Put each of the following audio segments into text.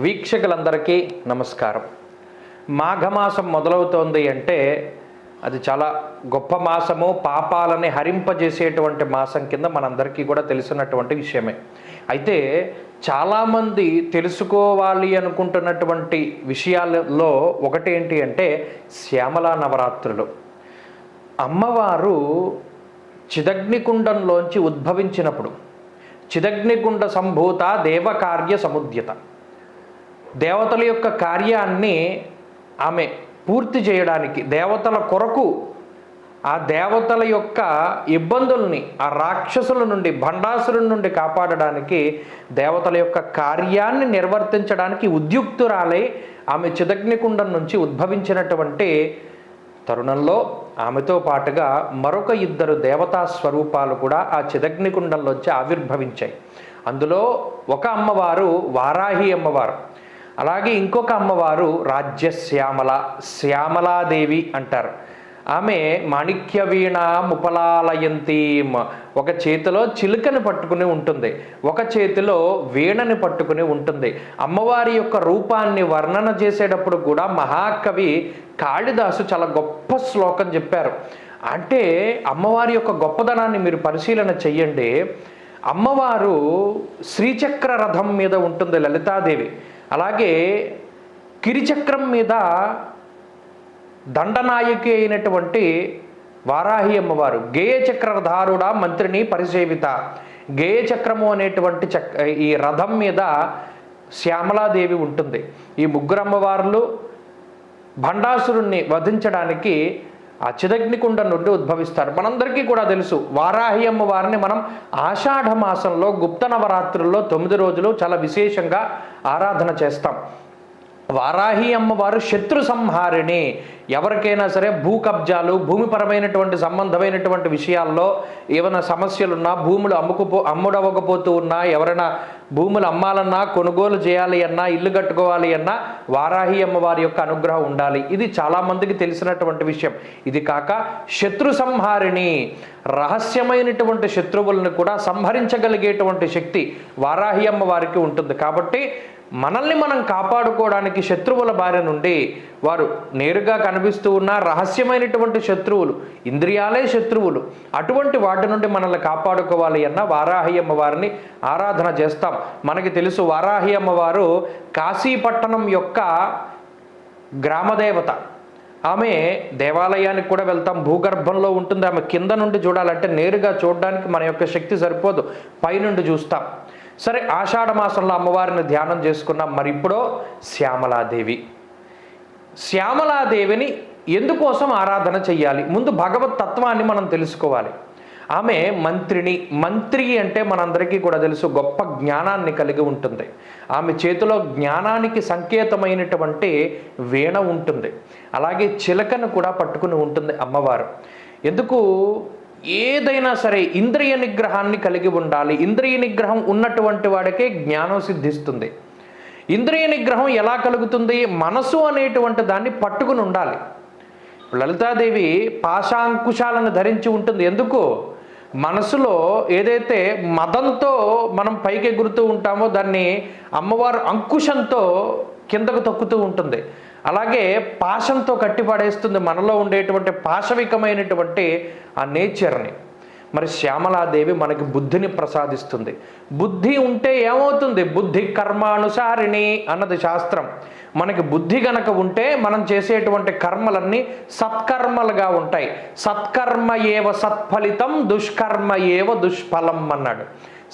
వీక్షకులందరికీ నమస్కారం. మాఘమాసం మొదలవుతోంది అంటే అది చాలా గొప్ప మాసము. పాపాలని హరింపజేసేటువంటి మాసం కింద మనందరికీ కూడా తెలిసినటువంటి విషయమే. అయితే చాలామంది తెలుసుకోవాలి అనుకుంటున్నటువంటి విషయాలలో ఒకటి ఏంటి అంటే శ్యామలా నవరాత్రులు. అమ్మవారు చిదగ్నికుండంలోంచి ఉద్భవించినప్పుడు. చిదగ్నికుండ సంభూత దేవకార్య సముద్యత. దేవతల యొక్క కార్యాన్ని ఆమె పూర్తి చేయడానికి దేవతల కొరకు ఆ దేవతల యొక్క ఇబ్బందుల్ని ఆ రాక్షసుల నుండి భండాసురుల నుండి కాపాడడానికి దేవతల యొక్క కార్యాన్ని నిర్వర్తించడానికి ఉద్యుక్తురాలై ఆమె చిదగ్నికుండం నుంచి ఉద్భవించినటువంటి తరుణంలో ఆమెతో పాటుగా మరొక ఇద్దరు దేవతా స్వరూపాలు కూడా ఆ చిదగ్నికుండంలోంచి ఆవిర్భవించాయి. అందులో ఒక అమ్మవారు వారాహి అమ్మవారు. అలాగే ఇంకొక అమ్మవారు రాజ్యశ్యామల శ్యామలాదేవి అంటారు. ఆమె మాణిక్య వీణ ముపలాలయంతీం. ఒక చేతిలో చిలుకని పట్టుకుని ఉంటుంది. ఒక చేతిలో వీణని పట్టుకుని ఉంటుంది. అమ్మవారి యొక్క రూపాన్ని వర్ణన చేసేటప్పుడు కూడా మహాకవి కాళిదాసు చాలా గొప్ప శ్లోకం చెప్పారు. అంటే అమ్మవారి యొక్క గొప్పదనాన్ని మీరు పరిశీలన చెయ్యండి. అమ్మవారు శ్రీచక్ర రథం మీద ఉంటుంది లలితాదేవి. అలాగే కిరిచక్రం మీద దండనాయకి అయినటువంటి వారాహి అమ్మవారు గేయచక్రధారుడ మంత్రిని పరిసేవిత. గేయచక్రము అనేటువంటి చక్ ఈ రథం మీద శ్యామలాదేవి ఉంటుంది. ఈ ముగ్గురు అమ్మవార్లు భండాసురుణ్ణి వధించడానికి ఆ చిదగ్నికుండ నుండి ఉద్భవిస్తారు. మనందరికీ కూడా తెలుసు వారాహి అమ్మవారిని మనం ఆషాఢ మాసంలో గుప్త నవరాత్రుల్లో తొమ్మిది రోజులు చాలా విశేషంగా ఆరాధన చేస్తాం. వారాహి అమ్మవారు శత్రు సంహారిణి. ఎవరికైనా సరే భూ కబ్జాలు భూమిపరమైనటువంటి సంబంధమైనటువంటి విషయాల్లో ఏమైనా సమస్యలున్నా భూములు అమ్ముకుపో అమ్ముడవ్వకపోతూ ఉన్నా ఎవరైనా భూములు అమ్మాలన్నా కొనుగోలు చేయాలి అన్నా ఇల్లు కట్టుకోవాలి అన్నా వారాహి అమ్మవారి యొక్క అనుగ్రహం ఉండాలి. ఇది చాలామందికి తెలిసినటువంటి విషయం. ఇది కాక శత్రు సంహారిణి రహస్యమైనటువంటి శత్రువులను కూడా సంహరించగలిగేటువంటి శక్తి వారాహి అమ్మవారికి ఉంటుంది. కాబట్టి మనల్ని మనం కాపాడుకోవడానికి శత్రువుల బారి నుండి వారు నేరుగా కనిపిస్తూ ఉన్న రహస్యమైనటువంటి శత్రువులు ఇంద్రియాలే శత్రువులు. అటువంటి వాటి నుండి మనల్ని కాపాడుకోవాలి అన్న వారాహి అమ్మవారిని ఆరాధన చేస్తాం. మనకి తెలుసు వారాహి అమ్మవారు కాశీపట్టణం యొక్క గ్రామదేవత. ఆమె దేవాలయానికి కూడా వెళ్తాం. భూగర్భంలో ఉంటుంది. ఆమె కింద నుండి చూడాలంటే నేరుగా చూడడానికి మన యొక్క శక్తి సరిపోదు. పైనుండి చూస్తాం. సరే ఆషాఢ మాసంలో అమ్మవారిని ధ్యానం చేసుకున్నాం మరి ఇప్పుడో శ్యామలాదేవి. శ్యామలాదేవిని ఎందుకోసం ఆరాధన చెయ్యాలి? ముందు భగవత్ తత్వాన్ని మనం తెలుసుకోవాలి. ఆమె మంత్రిని మంత్రి అంటే మనందరికీ కూడా తెలుసు గొప్ప జ్ఞానాన్ని కలిగి ఉంటుంది. ఆమె చేతిలో జ్ఞానానికి సంకేతమైనటువంటి వీణ ఉంటుంది. అలాగే చిలకను కూడా పట్టుకుని ఉంటుంది అమ్మవారు. ఎందుకు? ఏదైనా సరే ఇంద్రియ నిగ్రహాన్ని కలిగి ఉండాలి. ఇంద్రియ నిగ్రహం ఉన్నటువంటి వాడికే జ్ఞానం సిద్ధిస్తుంది. ఇంద్రియ నిగ్రహం ఎలా కలుగుతుంది? మనసు అనేటువంటి దాన్ని పట్టుకుని ఉండాలి. లలితాదేవి పాశాంకుశాలను ధరించి ఉంటుంది. ఎందుకు? మనసులో ఏదైతే మదంతో మనం పైకి ఎగురుతూ ఉంటామో దాన్ని అమ్మవారు అంకుశంతో కిందకు తొక్కుతూ ఉంటుంది. అలాగే పాశంతో కట్టిపడేస్తుంది మనలో ఉండేటువంటి పాశవికమైనటువంటి ఆ నేచర్ని. మరి శ్యామలాదేవి మనకి బుద్ధిని ప్రసాదిస్తుంది. బుద్ధి ఉంటే ఏమవుతుంది? బుద్ధి కర్మానుసారిణి అన్నది శాస్త్రం. మనకి బుద్ధి గనక ఉంటే మనం చేసేటువంటి కర్మలన్నీ సత్కర్మలుగా ఉంటాయి. సత్కర్మ ఏవ సత్ఫలితం దుష్కర్మ ఏవ దుష్ఫలం అన్నాడు.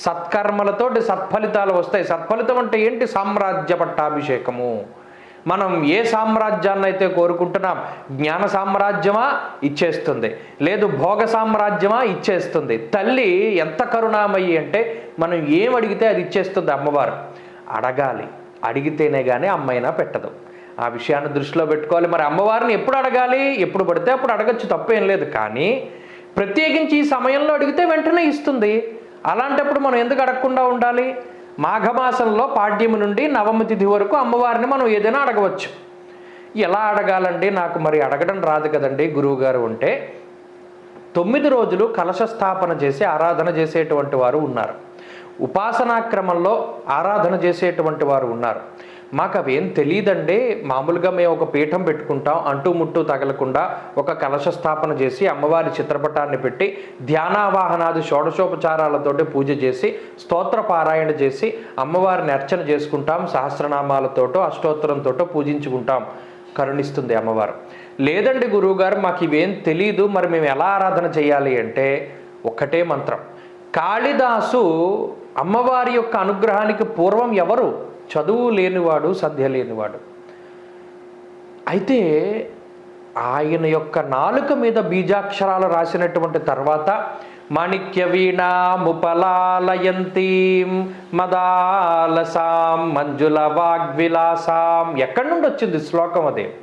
సత్కర్మలతోటి సత్ఫలితాలు వస్తాయి. సత్ఫలితం అంటే ఏంటి? సామ్రాజ్య పట్టాభిషేకము మనం ఏ సామ్రాజ్యాన్ని అయితే కోరుకుంటున్నాం జ్ఞాన సామ్రాజ్యమా ఇచ్చేస్తుంది లేదు భోగ సామ్రాజ్యమా ఇచ్చేస్తుంది. తల్లి ఎంత కరుణామయ్యి అంటే మనం ఏం అడిగితే అది ఇచ్చేస్తుంది అమ్మవారు. అడగాలి. అడిగితేనే కానీ అమ్మైనా పెట్టదు. ఆ విషయాన్ని దృష్టిలో పెట్టుకోవాలి. మరి అమ్మవారిని ఎప్పుడు అడగాలి? ఎప్పుడు పడితే అప్పుడు అడగచ్చు తప్పేం లేదు. కానీ ప్రత్యేకించి ఈ సమయంలో అడిగితే వెంటనే ఇస్తుంది. అలాంటప్పుడు మనం ఎందుకు అడగకుండా ఉండాలి? మాఘమాసంలో పాడ్యము నుండి నవమి తిథి వరకు అమ్మవారిని మనం ఏదైనా అడగవచ్చు. ఎలా అడగాలండి? నాకు మరి అడగడం రాదు కదండి గురువుగారు ఉంటే. తొమ్మిది రోజులు కలశ స్థాపన చేసి ఆరాధన చేసేటువంటి వారు ఉన్నారు. ఉపాసనా క్రమంలో ఆరాధన చేసేటువంటి వారు ఉన్నారు. మాకు అవేం తెలియదండి మామూలుగా మేము ఒక పీఠం పెట్టుకుంటాం అంటూ ముట్టూ తగలకుండా ఒక కలశ స్థాపన చేసి అమ్మవారి చిత్రపటాన్ని పెట్టి ధ్యానావాహనాది షోడశోపచారాలతోటి పూజ చేసి స్తోత్ర పారాయణ చేసి అమ్మవారిని అర్చన చేసుకుంటాం సహస్రనామాలతోటో అష్టోత్తరంతోటో పూజించుకుంటాం. కరుణిస్తుంది అమ్మవారు. లేదండి గురువుగారు మాకు ఇవేం తెలీదు మరి మేము ఎలా ఆరాధన చేయాలి అంటే ఒక్కటే మంత్రం. కాళిదాసు అమ్మవారి యొక్క అనుగ్రహానికి పూర్వం ఎవరు? చదువు లేనివాడు సంధ్య లేనివాడు. అయితే ఆయన యొక్క నాలుక మీద బీజాక్షరాలు రాసినటువంటి తర్వాత మాణిక్య వీణాముపలాలయంతీం మదాలసాం మంజుల వాగ్విలాసాం. ఎక్కడి నుండి వచ్చింది శ్లోకం అదే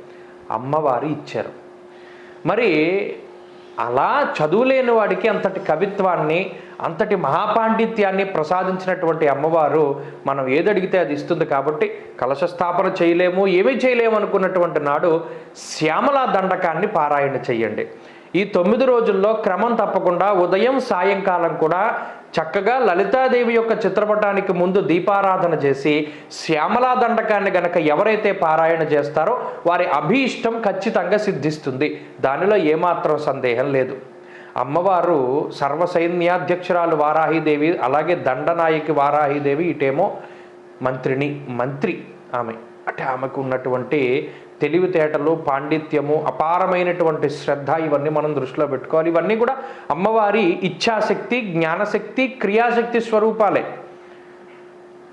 అమ్మవారు ఇచ్చారు. మరి అలా చదువులేని వాడికి అంతటి కవిత్వాన్ని అంతటి మహాపాండిత్యాన్ని ప్రసాదించినటువంటి అమ్మవారు మనం ఏదడిగితే అది ఇస్తుంది కాబట్టి కలశ స్థాపన చేయలేము ఏమీ చేయలేము అనుకున్నటువంటి నాడు శ్యామలా దండకాన్ని పారాయణ చెయ్యండి. ఈ తొమ్మిది రోజుల్లో క్రమం తప్పకుండా ఉదయం సాయంకాలం కూడా చక్కగా లలితాదేవి యొక్క చిత్రపటానికి ముందు దీపారాధన చేసి శ్యామలా దండకాన్ని గనక ఎవరైతే పారాయణ చేస్తారో వారి అభీష్టం ఖచ్చితంగా సిద్ధిస్తుంది. దానిలో ఏమాత్రం సందేహం లేదు. అమ్మవారు సర్వసైన్యాధ్యక్షురాలు వారాహిదేవి అలాగే దండనాయకి వారాహిదేవి ఇటేమో మంత్రిని మంత్రి ఆమె. అంటే ఆమెకు ఉన్నటువంటి తెలివితేటలు పాండిత్యము అపారమైనటువంటి శ్రద్ధ ఇవన్నీ మనం దృష్టిలో పెట్టుకోవాలి. ఇవన్నీ కూడా అమ్మవారి ఇచ్ఛాశక్తి జ్ఞానశక్తి క్రియాశక్తి స్వరూపాలే.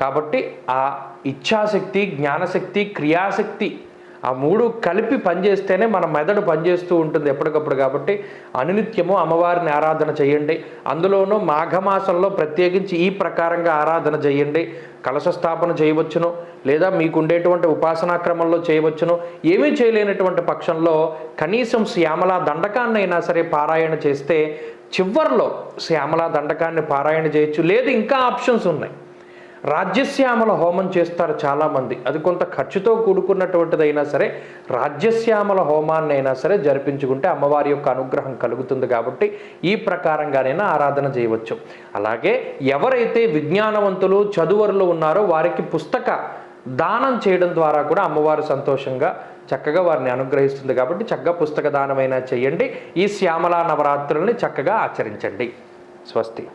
కాబట్టి ఆ ఇచ్ఛాశక్తి జ్ఞానశక్తి క్రియాశక్తి ఆ మూడు కలిపి పనిచేస్తేనే మన మెదడు పనిచేస్తూ ఉంటుంది ఎప్పటికప్పుడు కాబట్టి అనునిత్యము అమ్మవారిని ఆరాధన చేయండి. అందులోనూ మాఘమాసంలో ప్రత్యేకించి ఈ ప్రకారంగా ఆరాధన చేయండి. కలశ స్థాపన చేయవచ్చును లేదా మీకు ఉండేటువంటి ఉపాసనా క్రమంలో చేయవచ్చును. ఏమీ చేయలేనటువంటి పక్షంలో కనీసం శ్యామల దండకాన్నైనా సరే పారాయణ చేస్తే చివరిలో శ్యామల దండకాన్ని పారాయణ చేయొచ్చు. లేదు ఇంకా ఆప్షన్స్ ఉన్నాయి. రాజ్యశ్యామల హోమం చేస్తారు చాలామంది. అది కొంత ఖర్చుతో కూడుకున్నటువంటిదైనా సరే రాజ్యశ్యామల హోమాన్ని అయినా సరే జరిపించుకుంటే అమ్మవారి యొక్క అనుగ్రహం కలుగుతుంది కాబట్టి ఈ ప్రకారంగానైనా ఆరాధన చేయవచ్చు. అలాగే ఎవరైతే విజ్ఞానవంతులు చదువరులు ఉన్నారో వారికి పుస్తక దానం చేయడం ద్వారా కూడా అమ్మవారు సంతోషంగా చక్కగా వారిని అనుగ్రహిస్తుంది కాబట్టి చక్కగా పుస్తక దానమైనా చేయండి. ఈ శ్యామలా నవరాత్రుల్ని చక్కగా ఆచరించండి. స్వస్తి.